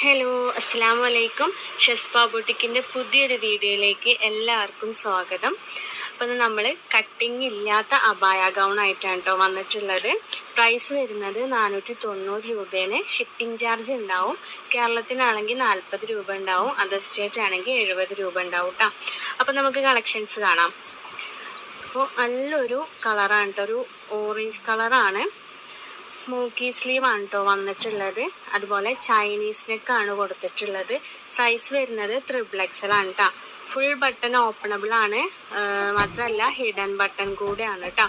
Hello അസ്സാം വലൈക്കും ഷെസ്പ ബുട്ടിക്കിന്റെ പുതിയൊരു വീഡിയോയിലേക്ക് എല്ലാവർക്കും സ്വാഗതം. അപ്പം നമ്മൾ കട്ടിങ് ഇല്ലാത്ത അബായ ഗൗൺ ആയിട്ടാണ് കേട്ടോ വന്നിട്ടുള്ളത്. പ്രൈസ് വരുന്നത് നാനൂറ്റി തൊണ്ണൂറ് രൂപേന് ഷിപ്പിംഗ് ചാർജ് ഉണ്ടാവും. കേരളത്തിനാണെങ്കിൽ നാൽപ്പത് രൂപ ഉണ്ടാവും. അതർ സ്റ്റേറ്റ് ആണെങ്കിൽ എഴുപത് രൂപ ഉണ്ടാവും കേട്ടോ അപ്പം നമുക്ക് കളക്ഷൻസ് കാണാം. അപ്പോൾ നല്ലൊരു കളറാണ് കേട്ടോ ഒരു ഓറഞ്ച് കളറാണ് സ്മോക്കി സ്ലീവ് ആണ് കേട്ടോ വന്നിട്ടുള്ളത്. അതുപോലെ ചൈനീസ് നെക്ക് ആണ് കൊടുത്തിട്ടുള്ളത്. സൈസ് വരുന്നത് ത്രിബിൾ ആണ് കേട്ടോ ഫുൾ ബട്ടൺ ഓപ്പണബിൾ ആണ്. മാത്രമല്ല ഹിഡൻ ബട്ടൺ കൂടെയാണ് കേട്ടോ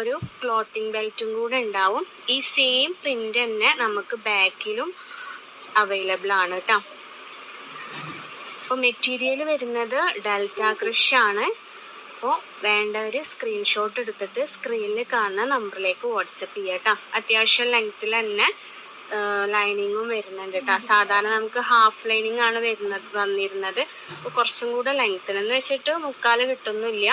ഒരു ക്ലോത്തിങ് ബെൽറ്റും കൂടെ ഉണ്ടാവും. ഈ സെയിം പ്രിന്റ് തന്നെ നമുക്ക് ബാക്കിലും അവൈലബിൾ ആണ് കേട്ടോ അപ്പോൾ മെറ്റീരിയൽ വരുന്നത് ഡെൽറ്റ ക്രിഷ് ആണ്. അപ്പോൾ വേണ്ടവർ സ്ക്രീൻഷോട്ട് എടുത്തിട്ട് സ്ക്രീനിൽ കാണുന്ന നമ്പറിലേക്ക് വാട്സപ്പ് ചെയ്യുക കേട്ടോ അത്യാവശ്യം ലെങ്ത്തിൽ തന്നെ ലൈനിങ്ങും വരുന്നുണ്ട് കേട്ടോ സാധാരണ നമുക്ക് ഹാഫ് ലൈനിങ് ആണ് വരുന്നത് വന്നിരുന്നത്. അപ്പോൾ കുറച്ചും കൂടെ ലെങ്ത്തിൽ എന്ന് വെച്ചിട്ട് മുക്കാൽ കിട്ടുന്നില്ല.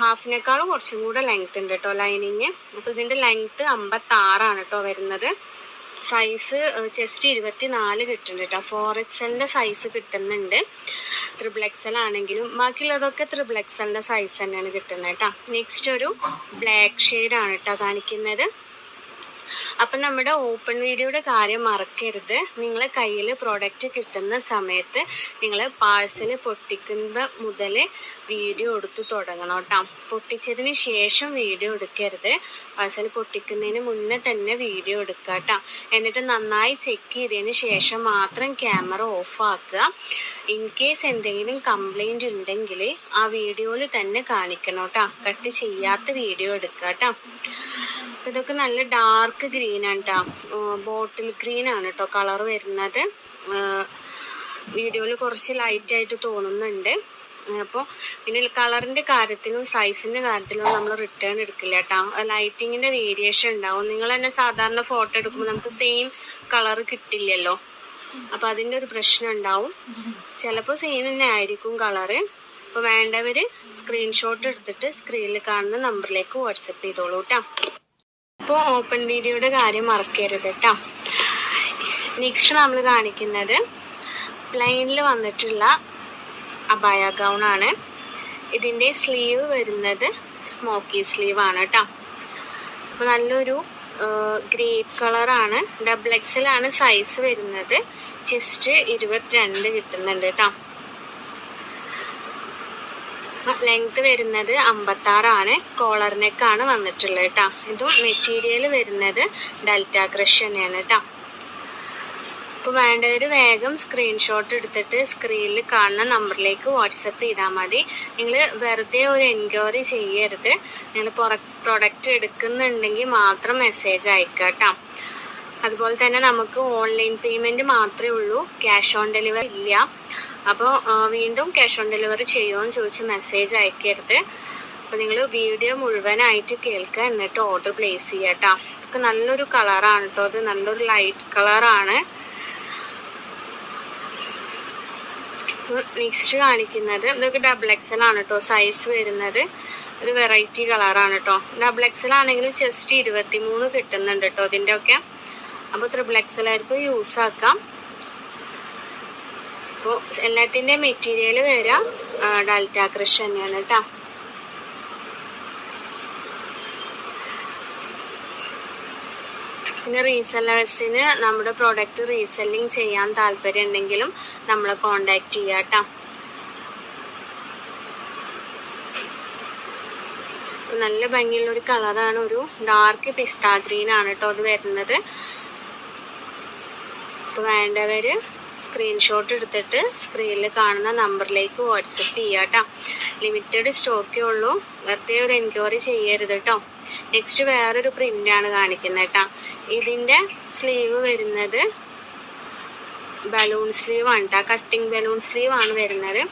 ഹാഫിനേക്കാളും കുറച്ചും കൂടെ ലെങ്ത് ഉണ്ട് കേട്ടോ ലൈനിങ് അപ്പോൾ ഇതിന്റെ ലെങ്ത് അമ്പത്താറാണ് കേട്ടോ വരുന്നത്. സൈസ് ചെസ്റ്റ് ഇരുപത്തി നാല് കിട്ടുന്നുണ്ട് കേട്ടോ ഫോർ എക്സലിന്റെ സൈസ് കിട്ടുന്നുണ്ട്. ത്രിബിൾ എക്സൽ ആണെങ്കിലും ബാക്കിയുള്ളതൊക്കെ ത്രിബിൾ എക്സലിന്റെ സൈസ് തന്നെയാണ് കിട്ടുന്നത് കേട്ടോ നെക്സ്റ്റ് ഒരു ബ്ലാക്ക് ഷെയ്ഡാണ് കേട്ടോ കാണിക്കുന്നത്. അപ്പം നമ്മുടെ ഓപ്പൺ വീഡിയോയുടെ കാര്യം മറക്കരുത്. നിങ്ങളെ കയ്യിൽ പ്രോഡക്റ്റ് കിട്ടുന്ന സമയത്ത് നിങ്ങൾ പാഴ്സൽ പൊട്ടിക്കുന്ന മുതൽ വീഡിയോ എടുത്ത് തുടങ്ങണം കേട്ടോ. പൊട്ടിച്ചതിന് ശേഷം വീഡിയോ എടുക്കരുത്. പാഴ്സൽ പൊട്ടിക്കുന്നതിന് മുന്നേ തന്നെ വീഡിയോ എടുക്കുക കേട്ടോ. എന്നിട്ട് നന്നായി ചെക്ക് ചെയ്തതിന് ശേഷം മാത്രം ക്യാമറ ഓഫ് ആക്കുക. ഇൻ കേസ് എന്തെങ്കിലും കംപ്ലൈന്റ് ഉണ്ടെങ്കിൽ ആ വീഡിയോയിൽ തന്നെ കാണിക്കണം കേട്ടോ കട്ട് ചെയ്യാത്ത വീഡിയോ എടുക്കുക കേട്ടോ ഇതൊക്കെ നല്ല ഡാർക്ക് ഗ്രീൻ ആണ് കേട്ടോ ബോട്ടിൽ ഗ്രീൻ ആണ് കേട്ടോ കളർ വരുന്നത്. വീഡിയോയിൽ കുറച്ച് ലൈറ്റ് ആയിട്ട് തോന്നുന്നുണ്ട്. അപ്പോൾ പിന്നെ കളറിന്റെ കാര്യത്തിലും സൈസിന്റെ കാര്യത്തിലും നമ്മൾ റിട്ടേൺ എടുക്കില്ല കേട്ടോ ലൈറ്റിങ്ങിന്റെ വേരിയേഷൻ ഉണ്ടാവും. നിങ്ങൾ തന്നെ സാധാരണ ഫോട്ടോ എടുക്കുമ്പോൾ നമുക്ക് സെയിം കളർ കിട്ടില്ലല്ലോ. അപ്പോൾ അതിന്റെ ഒരു പ്രശ്നം ഉണ്ടാവും. ചിലപ്പോ സെയിം തന്നെ ആയിരിക്കും കളറ് അപ്പൊ വേണ്ടവര് സ്ക്രീൻഷോട്ട് എടുത്തിട്ട് സ്ക്രീനിൽ കാണുന്ന നമ്പറിലേക്ക് വാട്സപ്പ് ചെയ്തോളൂ കേട്ടോ അപ്പോൾ ഓപ്പൺ വീഡിയോയുടെ കാര്യം മറക്കരുത് കേട്ടോ നെക്സ്റ്റ് നമ്മൾ കാണിക്കുന്നത് പ്ലെയിനിൽ വന്നിട്ടുള്ള അബായ ഗൗൺ ആണ്. ഇതിന്റെ സ്ലീവ് വരുന്നത് സ്മോക്കി സ്ലീവ് ആണ് കേട്ടോ അപ്പോൾ നല്ലൊരു ഗ്രേപ്പ് കളറാണ്. ഡബിൾ എക്സൽ ആണ് സൈസ് വരുന്നത്. ചെസ്റ്റ് ഇരുപത്തിരണ്ട് കിട്ടുന്നുണ്ട് കേട്ടോ ലെങ്ത് വരുന്നത് അമ്പത്താറാണ്. കോളർ നെക്കാണ് വന്നിട്ടുള്ളത് കേട്ടോ ഇത് മെറ്റീരിയൽ വരുന്നത് ഡെൽറ്റ ക്രഷ് തന്നെയാണ് കേട്ടോ അപ്പോൾ വേണ്ടവർ വേഗം സ്ക്രീൻഷോട്ട് എടുത്തിട്ട് സ്ക്രീനിൽ കാണുന്ന നമ്പറിലേക്ക് വാട്സപ്പ് ചെയ്താൽ മതി. നിങ്ങൾ വെറുതെ ഒരു എൻക്വയറി ചെയ്യരുത്. നിങ്ങൾ പ്രൊഡക്റ്റ് എടുക്കുന്നുണ്ടെങ്കിൽ മാത്രം മെസ്സേജ് അയക്കുക കേട്ടോ അതുപോലെ തന്നെ നമുക്ക് ഓൺലൈൻ പേയ്മെന്റ് മാത്രമേ ഉള്ളൂ. ക്യാഷ് ഓൺ ഡെലിവറി ഇല്ല. അപ്പോൾ വീണ്ടും ക്യാഷ് ഓൺ ഡെലിവറി ചെയ്യുമോ എന്ന് ചോദിച്ച് മെസ്സേജ് അയക്കരുത്. അപ്പോൾ നിങ്ങൾ വീഡിയോ മുഴുവനായിട്ട് കേൾക്കുക എന്നിട്ട് ഓർഡർ പ്ലേസ് ചെയ്യാട്ടോ കേട്ടോ നല്ലൊരു കളറാണ് കേട്ടോ അത് നല്ലൊരു ലൈറ്റ് കളറാണ് നെക്സ്റ്റ് കാണിക്കുന്നത്. ഇതൊക്കെ ഡബിൾ എക്സൽ ആണ് കേട്ടോ സൈസ് വരുന്നത്. ഇത് വെറൈറ്റി കളറാണ് കേട്ടോ ഡബിൾ എക്സൽ ആണെങ്കിലും ജസ്റ്റ് ഇരുപത്തി മൂന്ന് കിട്ടുന്നുണ്ട് കേട്ടോ ഇതിന്റെ ഒക്കെ അപ്പോൾ ത്രിബിൾ എക്സൽ ആയിരിക്കും യൂസ് ആക്കാം. അപ്പോൾ എല്ലാത്തിന്റെ മെറ്റീരിയൽ വരാം. ഡാൽറ്റ കൃഷി തന്നെയാണ് കേട്ടോ പിന്നെ റീസെല്ലേഴ്സിന് നമ്മുടെ പ്രോഡക്റ്റ് റീസെല്ലിംഗ് ചെയ്യാൻ താല്പര്യം ഉണ്ടെങ്കിലും നമ്മളെ കോണ്ടാക്ട് ചെയ്യാം കേട്ടോ. നല്ല ഭംഗിയുള്ള ഒരു കളറാണ് ഒരു ഡാർക്ക് പിസ്താ ഗ്രീൻ ആണ് കേട്ടോ അത് വരുന്നത്. അപ്പോൾ വേണ്ടവർ സ്ക്രീൻഷോട്ട് എടുത്തിട്ട് സ്ക്രീനിൽ കാണുന്ന നമ്പറിലേക്ക് വാട്സപ്പ് ചെയ്യാട്ടോ ലിമിറ്റഡ് സ്റ്റോക്കേ ഉള്ളൂ. വെറുതെ ഒരു എൻക്വയറി ചെയ്യരുത് കേട്ടോ. നെക്സ്റ്റ് വേറൊരു പ്രിന്റാണ് കാണിക്കുന്നത് കേട്ടോ. ഇതിന്റെ സ്ലീവ് വരുന്നത് ബലൂൺ സ്ലീവ് ആണ് കേട്ടോ. കട്ടിങ് ബലൂൺ സ്ലീവ് ആണ് വരുന്നത്.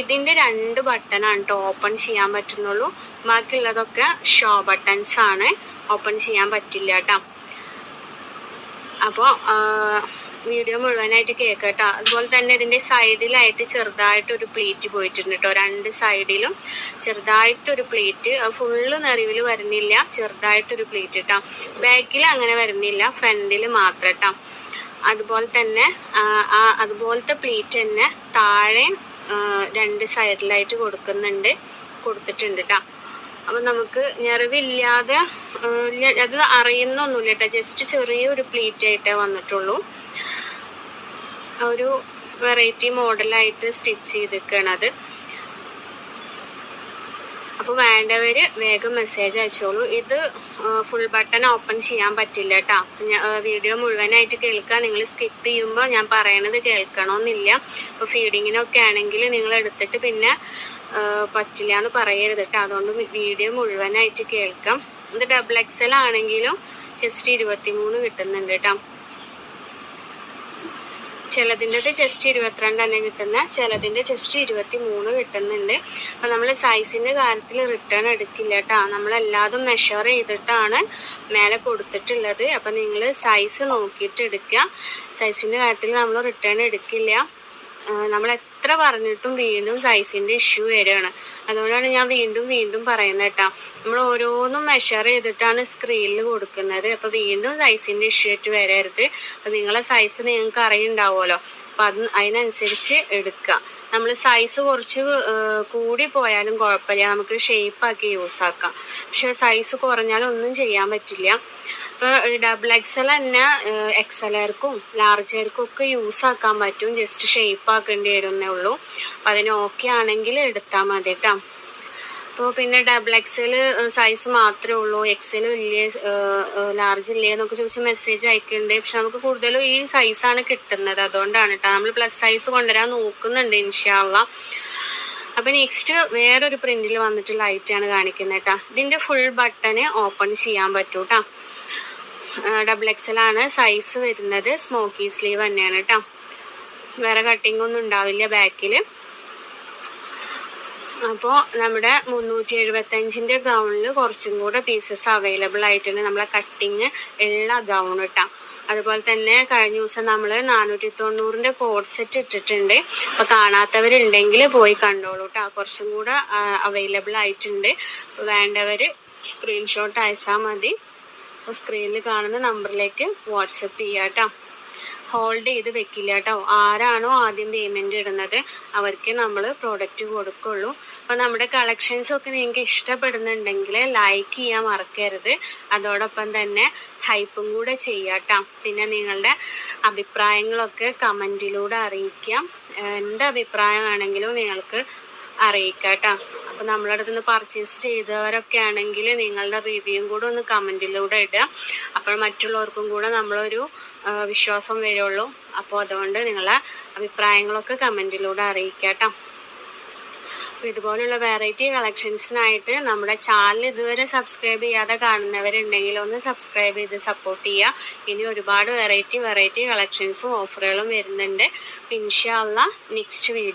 ഇതിന്റെ രണ്ട് ബട്ടണാണ് കേട്ടോ ഓപ്പൺ ചെയ്യാൻ പറ്റുന്നുള്ളൂ. ബാക്കിയുള്ളതൊക്കെ ഷോ ബട്ടൺസ് ആണ്. ഓപ്പൺ ചെയ്യാൻ പറ്റില്ല കേട്ടോ. അപ്പോൾ വീഡിയോ മുഴുവനായിട്ട് കേൾക്കട്ടോ അതുപോലെ തന്നെ ഇതിന്റെ സൈഡിലായിട്ട് ചെറുതായിട്ട് ഒരു പ്ലേറ്റ് പോയിട്ടുണ്ട് കേട്ടോ. രണ്ട് സൈഡിലും ചെറുതായിട്ടൊരു പ്ലേറ്റ് ഫുള്ള് നിറവിൽ വരുന്നില്ല. ചെറുതായിട്ടൊരു പ്ലേറ്റ് കേട്ടോ. ബാക്കിൽ അങ്ങനെ വരുന്നില്ല. ഫ്രണ്ടിൽ മാത്രം കേട്ടോ. അതുപോലെ തന്നെ അതുപോലത്തെ പ്ലീറ്റ് തന്നെ താഴെ രണ്ട് സൈഡിലായിട്ട് കൊടുക്കുന്നുണ്ട്. കൊടുത്തിട്ടുണ്ട് കേട്ടോ. അപ്പം നമുക്ക് നിറവില്ലാതെ അത് അറിയുന്നൊന്നുമില്ല കേട്ടോ. ജസ്റ്റ് ചെറിയൊരു പ്ലീറ്റ് ആയിട്ടേ വന്നിട്ടുള്ളൂ. ഒരു വെറൈറ്റി മോഡലായിട്ട് സ്റ്റിച്ച് ചെയ്തിരിക്കണത് അപ്പൊ അപ്പോൾ വേണ്ടവര് വേഗം മെസ്സേജ് അയച്ചോളൂ. ഇത് ഫുൾ ബട്ടൺ ഓപ്പൺ ചെയ്യാൻ പറ്റില്ല കേട്ടോ വീഡിയോ മുഴുവനായിട്ട് കേൾക്കുക നിങ്ങൾ സ്കിപ്പ് ചെയ്യുമ്പോൾ ഞാൻ പറയണത് കേൾക്കണമെന്നില്ല അപ്പൊ ഫീഡിങ്ങിനൊക്കെ ആണെങ്കിൽ നിങ്ങൾ എടുത്തിട്ട് പിന്നെ പറ്റില്ല എന്ന് പറയരുത് കേട്ടോ അതുകൊണ്ട് വീഡിയോ മുഴുവനായിട്ട് കേൾക്കാം. ഇത് ഡബിൾ എക്സൽ ആണെങ്കിലും ജസ്റ്റ് ഇരുപത്തിമൂന്ന് കിട്ടുന്നുണ്ട് കേട്ടോ ചിലതിന്റെത് ജസ്റ്റ് ഇരുപത്തിരണ്ട് തന്നെ കിട്ടുന്ന. ചിലതിന്റെ ജസ്റ്റ് ഇരുപത്തി മൂന്ന് കിട്ടുന്നുണ്ട്. അപ്പം നമ്മൾ സൈസിന്റെ കാര്യത്തിൽ റിട്ടേൺ എടുക്കില്ല കേട്ടോ നമ്മളെല്ലാതും മെഷർ ചെയ്തിട്ടാണ് മേലെ കൊടുത്തിട്ടുള്ളത്. അപ്പം നിങ്ങൾ സൈസ് നോക്കിയിട്ട് എടുക്കുക സൈസിന്റെ കാര്യത്തിൽ നമ്മൾ റിട്ടേൺ എടുക്കില്ല. നമ്മൾ എത്ര പറഞ്ഞിട്ടും വീണ്ടും സൈസിന്റെ ഇഷ്യൂ വരികയാണ്. അതുകൊണ്ടാണ് ഞാൻ വീണ്ടും വീണ്ടും പറയുന്നത് കേട്ടോ. നമ്മൾ ഓരോന്നും മെഷർ ചെയ്തിട്ടാണ് സ്ക്രീനിൽ കൊടുക്കുന്നത്. അപ്പോൾ വീണ്ടും സൈസിന്റെ ഇഷ്യൂ ആയിട്ട് വരരുത്. അപ്പോൾ നിങ്ങളെ സൈസ് നിങ്ങൾക്ക് അറിയുണ്ടാവുമല്ലോ. അപ്പം അത് അതിനനുസരിച്ച് എടുക്കുക. നമ്മൾ സൈസ് കുറച്ച് കൂടി പോയാലും കുഴപ്പമില്ല. നമുക്ക് ഷേപ്പ് ആക്കി യൂസ് ആക്കാം. പക്ഷെ സൈസ് കുറഞ്ഞാലും ഒന്നും ചെയ്യാൻ പറ്റില്ല. ഇപ്പോൾ ഡബിൾ എക്സൽ തന്നെ എക്സലർക്കും ലാർജർക്കും ഒക്കെ യൂസ് ആക്കാൻ പറ്റും. ജസ്റ്റ് ഷേപ്പ് ആക്കേണ്ടി വരുന്നേ അപ്പം അതിന് ഓക്കെ ആണെങ്കിൽ എടുത്താൽ മതി കേട്ടോ അപ്പോൾ പിന്നെ ഡബിൾ എക്സൽ സൈസ് മാത്രമേ ഉള്ളൂ. എക്സിൽ വലിയ ലാർജ് ഇല്ലേ എന്നൊക്കെ ചോദിച്ച് മെസ്സേജ് അയക്കുന്നുണ്ട് പക്ഷെ നമുക്ക് കൂടുതലും ഈ സൈസാണ് കിട്ടുന്നത്. അതുകൊണ്ടാണ് കേട്ടോ നമ്മൾ പ്ലസ് സൈസ് കൊണ്ടുവരാൻ നോക്കുന്നുണ്ട് ഇൻഷാല്ല അപ്പൊ നെക്സ്റ്റ് വേറൊരു പ്രിന്റിൽ വന്നിട്ടുള്ള ആണ് കാണിക്കുന്നത് കേട്ടോ ഇതിന്റെ ഫുൾ ബട്ടണ് ഓപ്പൺ ചെയ്യാൻ പറ്റൂ കേട്ടോ ഡബിൾ എക്സൽ ആണ് സൈസ് വരുന്നത്. സ്മോക്കി സ്ലീവ് തന്നെയാണ് കേട്ടോ വേറെ കട്ടിംഗ് ഒന്നും ഉണ്ടാവില്ല ബാക്കിൽ അപ്പോൾ നമ്മുടെ മുന്നൂറ്റി എഴുപത്തഞ്ചിന്റെ ഗൗണിൽ കുറച്ചും കൂടെ പീസസ് അവൈലബിൾ ആയിട്ടുണ്ട്. നമ്മളെ കട്ടിങ് ഉള്ള ഗൗൺ ഇട്ടാം. അതുപോലെ തന്നെ കഴിഞ്ഞ ദിവസം നമ്മൾ നാനൂറ്റി തൊണ്ണൂറിന്റെ കോഡ് സെറ്റ് ഇട്ടിട്ടുണ്ട്. അപ്പോൾ കാണാത്തവരുണ്ടെങ്കിൽ പോയി കണ്ടോളൂ കേട്ടോ കുറച്ചും കൂടെ അവൈലബിൾ ആയിട്ടുണ്ട്. വേണ്ടവർ സ്ക്രീൻഷോട്ട് അയച്ചാൽ മതി. അപ്പോൾ സ്ക്രീനിൽ കാണുന്ന നമ്പറിലേക്ക് വാട്സപ്പ് ചെയ്യാം കേട്ടോ ഹോൾഡ് ചെയ്ത് വെക്കില്ല കേട്ടോ. ആരാണോ ആദ്യം പേയ്മെന്റ് ഇടുന്നത് അവർക്ക് നമ്മൾ പ്രോഡക്റ്റ് കൊടുക്കുള്ളൂ. അപ്പോൾ നമ്മുടെ കളക്ഷൻസ് ഒക്കെ നിങ്ങൾക്ക് ഇഷ്ടപ്പെടുന്നുണ്ടെങ്കിൽ ലൈക്ക് ചെയ്യാൻ മറക്കരുത്. അതോടൊപ്പം തന്നെ ഹൈപ്പും കൂടെ ചെയ്യാട്ടോ പിന്നെ നിങ്ങളുടെ അഭിപ്രായങ്ങളൊക്കെ കമന്റിലൂടെ അറിയിക്കാം. എന്ത് അഭിപ്രായമാണെങ്കിലും നിങ്ങൾക്ക് അറിയിക്കാം കേട്ടോ. അപ്പോൾ നമ്മളെ അടുത്ത് നിന്ന് പർച്ചേസ് ചെയ്തവരൊക്കെ ആണെങ്കിൽ നിങ്ങളുടെ റിവ്യൂ കൂടെ ഒന്ന് കമന്റിലൂടെ ഇടുക. അപ്പോൾ മറ്റുള്ളവർക്കും കൂടെ നമ്മളൊരു വിശ്വാസം വരുള്ളൂ. അപ്പോൾ അതുകൊണ്ട് നിങ്ങളെ അഭിപ്രായങ്ങളൊക്കെ കമന്റിലൂടെ അറിയിക്കാം കേട്ടോ. അപ്പോൾ ഇതുപോലുള്ള വെറൈറ്റി കളക്ഷൻസിനായിട്ട് നമ്മുടെ ചാനൽ ഇതുവരെ സബ്സ്ക്രൈബ് ചെയ്യാതെ കാണുന്നവരുണ്ടെങ്കിൽ ഒന്ന് സബ്സ്ക്രൈബ് ചെയ്ത് സപ്പോർട്ട് ചെയ്യുക. ഇനി ഒരുപാട് വെറൈറ്റി വെറൈറ്റി കളക്ഷൻസും ഓഫറുകളും വരുന്നുണ്ട്. ഇൻഷാല്ല നെക്സ്റ്റ് വീഡിയോ